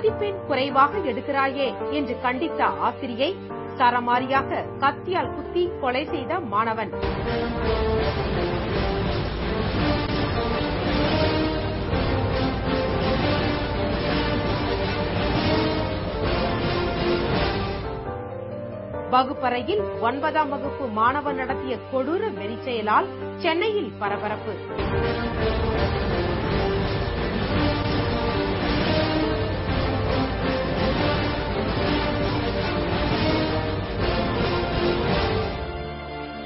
மதிப்பெண் குறைவாக எடுக்கிறாயே என்று கண்டித்த ஆசிரியை சரமாரியாக கத்தியால் குத்தி கொலை செய்த மாணவன். வகுப்பறையில் ஒன்பதாம் வகுப்பு மாணவன் நடத்திய கொடூர வெறிச்செயலால் சென்னையில் பரபரப்பு.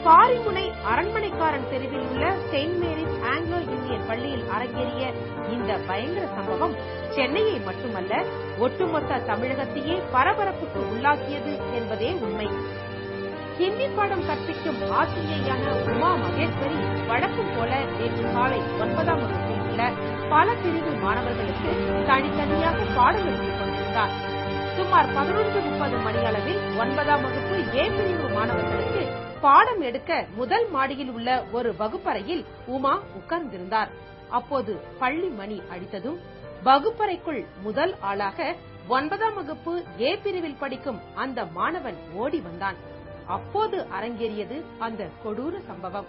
காரிமுனை அரண்மனைக்காரன் தெருவில் உள்ள செயின்ட் மேரிஸ் ஆங்கிலோ யூனியன் பள்ளியில் அரங்கேறிய இந்த பயங்கர சம்பவம் சென்னையை மட்டுமல்ல ஒட்டுமொத்த தமிழகத்தையே பரபரப்புக்கு உள்ளாக்கியது என்பதே உண்மை. ஹிந்தி பாடம் கற்பிக்கும் ஆசிரியையான உமா மகேஸ்வரி வழக்கம் போல நேற்று காலை ஒன்பதாம் வகுப்பில் உள்ள பல பிரிவு மாணவர்களுக்கு தனித்தனியாக பாடம் எடுத்துக் கொண்டிருந்தார். சுமார் பதினொன்று முப்பது மணி அளவில் ஒன்பதாம் வகுப்பு ஏ பிரிவு மாணவர்களுக்கு பாடம் எடுக்க முதல் மாடியில் உள்ள ஒரு வகுப்பறையில் உமா உட்கார்ந்திருந்தார். அப்போது பள்ளி மணி அடித்ததும் வகுப்பறைக்குள் முதல் ஆளாக ஒன்பதாம் வகுப்பு ஏ பிரிவில் படிக்கும் அந்த மாணவன் ஓடி வந்தான். அப்போது அரங்கேறியது அந்த கொடூர சம்பவம்.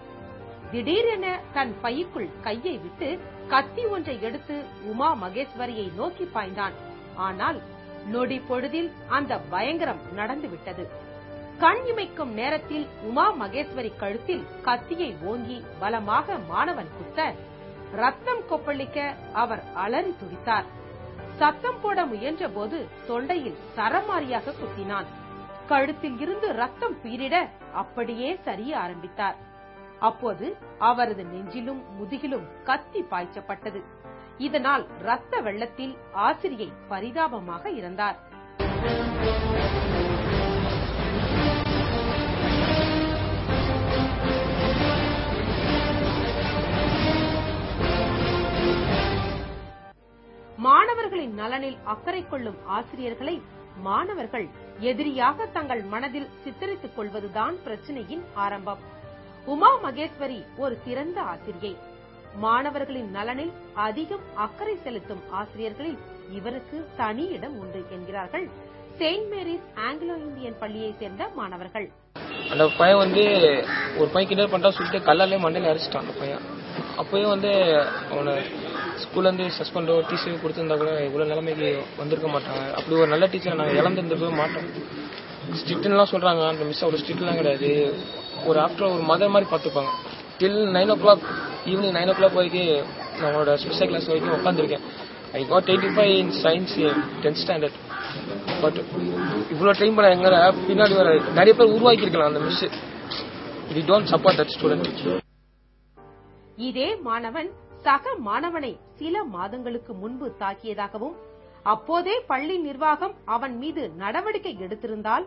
திடீரென தன் பைக்குள் கையை விட்டு கத்தி ஒன்றை எடுத்து உமா மகேஸ்வரியை நோக்கி பாய்ந்தான். ஆனால் நொடி பொழுதில் அந்த பயங்கரம் நடந்துவிட்டது. கண் இமைக்கும் நேரத்தில் உமா மகேஸ்வரி கழுத்தில் கத்தியை ஓங்கி பலமாக மாணவன் குத்த ரத்தம் கொப்பளிக்க அவர் அலறி துடித்தார். சத்தம் போட முயன்ற போது தொண்டையில் சரமாரியாக குத்தினான். கழுத்தில் இருந்து ரத்தம் பீரிட அப்படியே சரிய ஆரம்பித்தார். அப்போது அவரது நெஞ்சிலும் முதுகிலும் கத்தி பாய்ச்சப்பட்டது. இதனால் ரத்த வெள்ளத்தில் ஆசிரியை பரிதாபமாக இறந்தார். மாணவர்களின் நலனில் அக்கறை கொள்ளும் ஆசிரியர்களை மாணவர்கள் எதிரியாக தங்கள் மனதில் சித்தரித்துக் கொள்வதுதான் பிரச்சனையின் ஆரம்பம். உமா மகேஸ்வரி ஒரு சிறந்த ஆசிரியை. மாணவர்களின் நலனில் அதிகம் அக்கறை செலுத்தும் ஆசிரியர்களில் இவருக்கு தனி இடம் உண்டு என்கிறார்கள். செயின்ட் மேரிஸ் ஆங்கிலோ இந்தியன் பள்ளியை சேர்ந்த மாணவர்கள். அந்த பையன் வந்து ஒரு பையன் கிண்டல் பண்ணிட்டா சொல்லிட்டு கல்லாலே மண்டையில அரைச்சிட்டான் அந்த பையன். அப்பயும் வந்து அவனை ஸ்கூல்ல இருந்து சஸ்பெண்டோ டிசியோ கொடுத்துருந்தா கூட இவ்வளவு நிலைமைக்கு வந்திருக்க மாட்டாங்க. அப்படி ஒரு நல்ல டீச்சரை நாங்கள் இழந்திருந்திருக்கவே மாட்டோம். ஸ்ட்ரிக்ட்லாம் சொல்றாங்க. அந்த மிஸ் அவ்வளோ ஸ்ட்ரிக்ட்லாம் கிடையாது. ஒரு ஆஃப்டர் ஒரு மதர் மாதிரி பார்த்துப்பாங்க. Till nine o'clock evening nine o'clock வரைக்கும் நம்மளோட ஸ்பெஷல் கிளாஸ் வரைக்கும் உட்காந்துருக்கேன் I got eighty five in science tenth standard but இவ்வளோ டைம் பண்ண எங்க பின்னாடி வர நிறைய பேர் உருவாக்கியிருக்கலாம் அந்த miss we don't support that student இதே மாணவன் சக மாணவனை சில மாதங்களுக்கு முன்பு தாக்கியதாகவும் அப்போதே பள்ளி நிர்வாகம் அவன் மீது நடவடிக்கை எடுத்திருந்தால்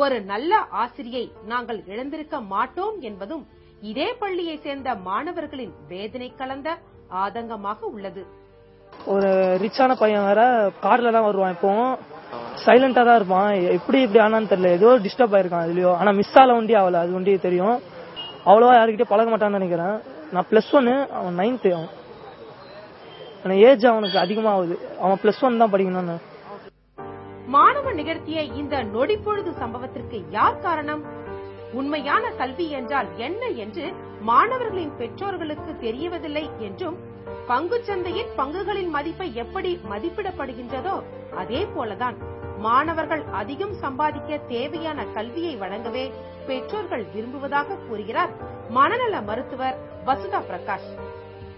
ஒரு நல்ல ஆசிரியை நாங்கள் இழந்திருக்க மாட்டோம் என்பதும் இதே பள்ளியை சேர்ந்த மாணவர்களின் வேதனை கலந்த ஆதங்கமாக உள்ளது. ஒரு ரிச்சான பையன் வேற கார்ல தான் வருவான் இப்போ. சைலண்டா தான் இருப்பான். எப்படி இப்படி ஆனான்னு தெரியல. ஏதோ டிஸ்டர்ப் ஆயிருக்கான் அதுலயோ ஆனா மிஸ் ஆல ஒண்டி ஆகல அது ஒண்டி தெரியும். அவ்வளவா யாருக்கிட்டே பழக மாட்டான்னு நினைக்கிறேன். நான் பிளஸ் ஒன்னு அவன் நைன்த்து அவன் ஏஜ் அவனுக்கு அதிகமாகுது. அவன் பிளஸ் ஒன் தான் படிக்கணும்னு. மாணவன் நிகழ்த்திய இந்த நொடிப்பொழுது சம்பவத்திற்கு யார் காரணம்? உண்மையான கல்வி என்றால் என்ன என்று மாணவர்களின் பெற்றோர்களுக்கு தெரியவதில்லை என்றும் பங்கு சந்தையில் பங்குகளின் மதிப்பை எப்படி மதிப்பிடப்படுகின்றதோ அதே போலதான் மாணவர்கள் அதிகம் சம்பாதிக்க தேவையான கல்வியை வழங்கவே பெற்றோர்கள் விரும்புவதாக கூறுகிறார் மனநல மருத்துவர் வசுதா பிரகாஷ்.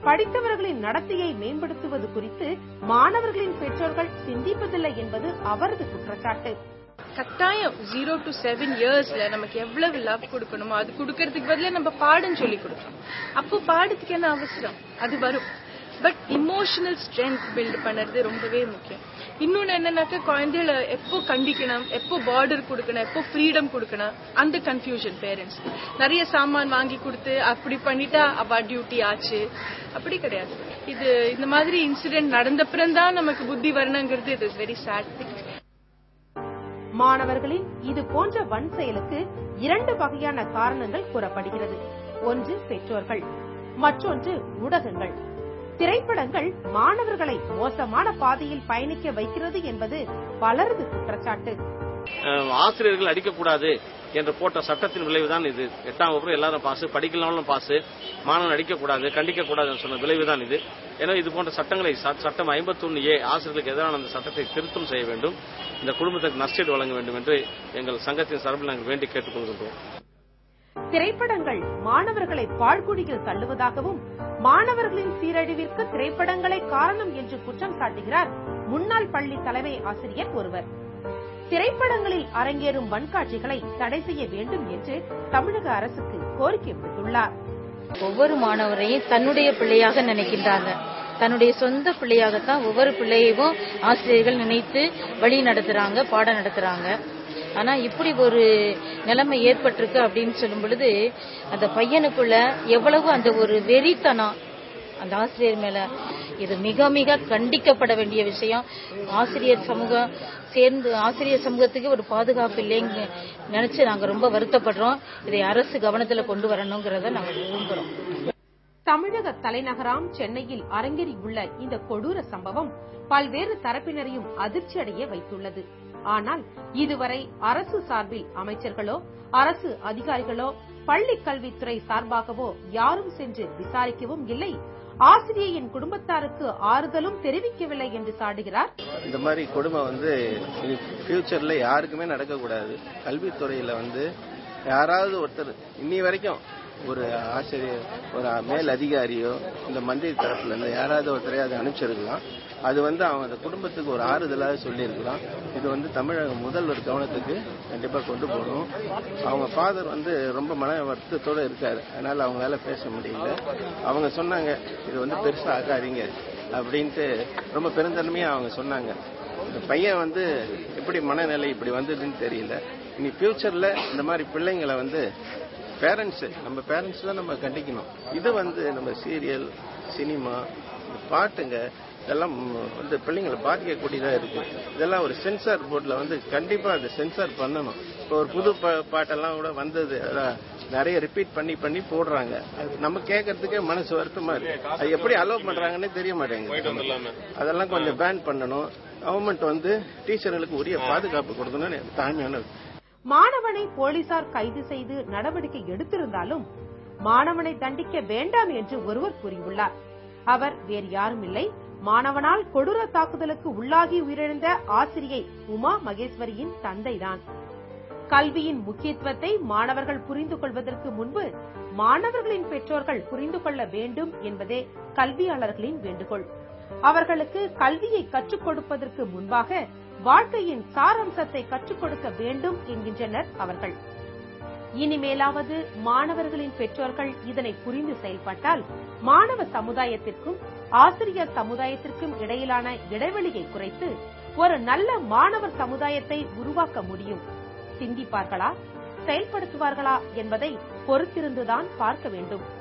படித்தவர்களின் நடத்தையை மேம்படுத்துவது குறித்து மாணவர்களின் பெற்றோர்கள் சிந்திப்பதில்லை என்பது அவரது குற்றச்சாட்டு. கட்டாயம் ஜீரோ டு செவன் இயர்ஸ்ல நமக்கு எவ்வளவு லவ் கொடுக்கணுமோ அது கொடுக்கறதுக்கு பதிலா நம்ம பாடம் சொல்லி கொடுக்கணும். அப்போ பாடத்துக்கு என்ன அவசரம்? அது வரும். பட் இமோஷனல் ஸ்ட்ரென்த் பில்ட் பண்ணுறது ரொம்பவே முக்கியம். இன்னொன்னு என்னன்னாக்க குழந்தைகளை எப்போ கண்டிக்கணும் எப்போ பார்டர் கொடுக்கணும் எப்போ ஃப்ரீடம் கொடுக்கணும் அந்த கன்ஃபியூஷன் பேரண்ட்ஸ் நிறைய சாமான் வாங்கி கொடுத்து அப்படி பண்ணிட்டா அவ டியூட்டி ஆச்சு. அப்படி கிடையாது. இது இந்த மாதிரி இன்சிடென்ட் நடந்தப்புறம் தான் நமக்கு புத்தி வரணுங்கிறது it is very sad thing மாணவர்களின் இது போன்ற வன் செயலுக்கு இரண்டு வகையான காரணங்கள் கூறப்படுகிறது. ஒன்று பெற்றோர்கள் மற்றொன்று ஊடகங்கள். திரைப்படங்கள் மாணவர்களை மோசமான பாதையில் பயணிக்க வைக்கிறது என்பது பலரது குற்றச்சாட்டு. ஆசிரியர்கள் அடிக்கக்கூடாது என்று போட்ட சட்டத்தின் விளைவுதான் இது. எட்டாம் வகுப்பு எல்லாரும் பாஸ் படிக்கலாம்னு பாஸ் மாணவன் அடிக்கக்கூடாது கண்டிக்கக்கூடாதுன்னு சொன்ன விளைவுதான் இது. ஏன்னா இது போன்ற சட்டங்களை சட்டம் சட்டம் 51 ஏ ஆசிரியர்களுக்கு எதிரான அந்த சட்டத்தை திருத்தம் செய்ய வேண்டும். இந்த குடும்பத்துக்கு நஷ்டீடு வழங்க வேண்டும் என்று எங்கள் சங்கத்தின் சார்பில் நாங்கள் வேண்டி கேட்டுக்கொள்கின்றோம். திரைப்படங்கள் மாணவர்களை பாழ்குழியில் தள்ளுவதாகவும் மாணவர்களின் சீரழிவிற்கு திரைப்படங்களே காரணம் என்று குற்றம் சாட்டுகிறார் முன்னாள் பள்ளி தலைமை ஆசிரியர் ஒருவர். திரைப்படங்களில் அரங்கேறும் வன்காட்சிகளை தடை செய்ய வேண்டும் என்று தமிழக அரசுக்கு கோரிக்கை விடுத்துள்ளார். ஒவ்வொரு மாணவரையும் தன்னுடைய பிள்ளையாக நினைக்கின்றாங்க. தன்னுடைய சொந்த பிள்ளையாகத்தான் ஒவ்வொரு பிள்ளையவும் ஆசிரியர்கள் நினைத்து வழி நடத்துறாங்க பாடம் நடத்துறாங்க. ஆனா இப்படி ஒரு நிலைமை ஏற்பட்டிருக்கு அப்படின்னு சொல்லும் பொழுது அந்த பையனுக்குள்ள எவ்வளவு அந்த ஒரு வெறித்தனம் அந்த ஆசிரியர் மேல இது மிக மிக கண்டிக்கப்பட வேண்டிய விஷயம். ஆசிரியர் சமூகம் சேர்ந்து ஆசிரியர் சமூகத்துக்கு ஒரு பாதுகாப்பு இல்லைங்க நினைச்சு நாங்க ரொம்ப வருத்தப்படுறோம். இதை அரசு கவனத்துல கொண்டு வரணுங்கிறத நாங்க விரும்புறோம். தமிழக தலைநகராம் சென்னையில் அரங்கேறியுள்ள இந்த கொடூர சம்பவம் பல்வேறு தரப்பினரையும் அதிர்ச்சி அடைய வைத்துள்ளது. ஆனால் இதுவரை அரசு சார்பில் அமைச்சர்களோ அரசு அதிகாரிகளோ பள்ளி கல்வித்துறை சார்பாகவோ யாரும் சென்று விசாரிக்கவும் இல்லை. ஆசிரியையின் குடும்பத்தாருக்கு ஆறுதலும் தெரிவிக்கவில்லை என்று சாடுகிறார். இந்த மாதிரி கொடுமை வந்து ஃபியூச்சர்ல யாருக்குமே நடக்கக்கூடாது. கல்வித்துறையில வந்து யாராவது ஒருத்தர் இன்னி வரைக்கும் ஒரு ஆசிரியர் ஒரு மேல் அதிகாரியோ இந்த மந்திரி தரப்புல இருந்து யாராவது ஒருத்தரையும் அதை அனுப்பிச்சிருக்கலாம். அது வந்து அவன் அந்த குடும்பத்துக்கு ஒரு ஆறுதலாக சொல்லியிருக்கலாம். இது வந்து தமிழக முதல்வர் கவனத்துக்கு கண்டிப்பாக கொண்டு போகணும். அவங்க ஃபாதர் வந்து ரொம்ப மன வருத்தத்தோடு இருக்காரு. அதனால அவங்களால பேச முடியல. அவங்க சொன்னாங்க இது வந்து பெருசாக ஆகாதீங்க அப்படின்ட்டு ரொம்ப பெருந்தன்மையாக அவங்க சொன்னாங்க. இந்த பையன் வந்து எப்படி மனநிலை இப்படி வந்ததுன்னு தெரியல. இனி ஃபியூச்சர்ல இந்த மாதிரி பிள்ளைங்களை வந்து பேரண்ட்ஸ் நம்ம பேரண்ட்ஸ் தான் நம்ம கண்டிக்கணும். இது வந்து நம்ம சீரியல் சினிமா பாட்டுங்க இதெல்லாம் வந்து பிள்ளைங்களை பாதிக்கக்கூடியதா இருக்கு. இதெல்லாம் ஒரு சென்சார் போர்டில் வந்து கண்டிப்பா அதை சென்சார் பண்ணணும். இப்போ ஒரு புது பாட்டெல்லாம் கூட வந்தது நிறைய ரிப்பீட் பண்ணி பண்ணி போடுறாங்க. நம்ம கேட்கறதுக்கே மனசு வருத்தமா இருக்கு. அது எப்படி அலோவ் பண்றாங்கன்னே தெரிய மாட்டேங்குது. அதெல்லாம் கொஞ்சம் பேன் பண்ணணும். கவர்மெண்ட் வந்து டீச்சர்களுக்கு உரிய பாதுகாப்பு கொடுக்கணும்னு தாழ்மையான மாணவனை போலீசார் கைது செய்து நடவடிக்கை எடுத்திருந்தாலும் மாணவனை தண்டிக்க வேண்டாம் என்று ஒருவர் கூறியுள்ளார். அவர் வேறு யாரும் இல்லை. மாணவனால் கொடூர தாக்குதலுக்கு உள்ளாகி உயிரிழந்த ஆசிரியை உமா மகேஸ்வரியின் தந்தைதான். கல்வியின் முக்கியத்துவத்தை மாணவர்கள் புரிந்து கொள்வதற்கு முன்பு மாணவர்களின் பெற்றோர்கள் புரிந்து கொள்ள வேண்டும் என்பதே கல்வியாளர்களின் வேண்டுகோள். அவர்களுக்கு கல்வியை கற்றுக் கொடுப்பதற்கு முன்பாக வாழ்க்கையின் சாரம்சத்தை கற்றுக் கொடுக்க வேண்டும் என்கின்றனர் அவர்கள். இனிமேலாவது மாணவர்களின் பெற்றோர்கள் இதனை புரிந்து செயல்பட்டால் மாணவ சமுதாயத்திற்கும் ஆசிரியர் சமுதாயத்திற்கும் இடையிலான இடைவெளியை குறைத்து ஒரு நல்ல மாணவர் சமுதாயத்தை உருவாக்க முடியும். சிந்திப்பார்களா? செயல்படுத்துவார்களா என்பதை பொறுத்திருந்துதான் பார்க்க வேண்டும்.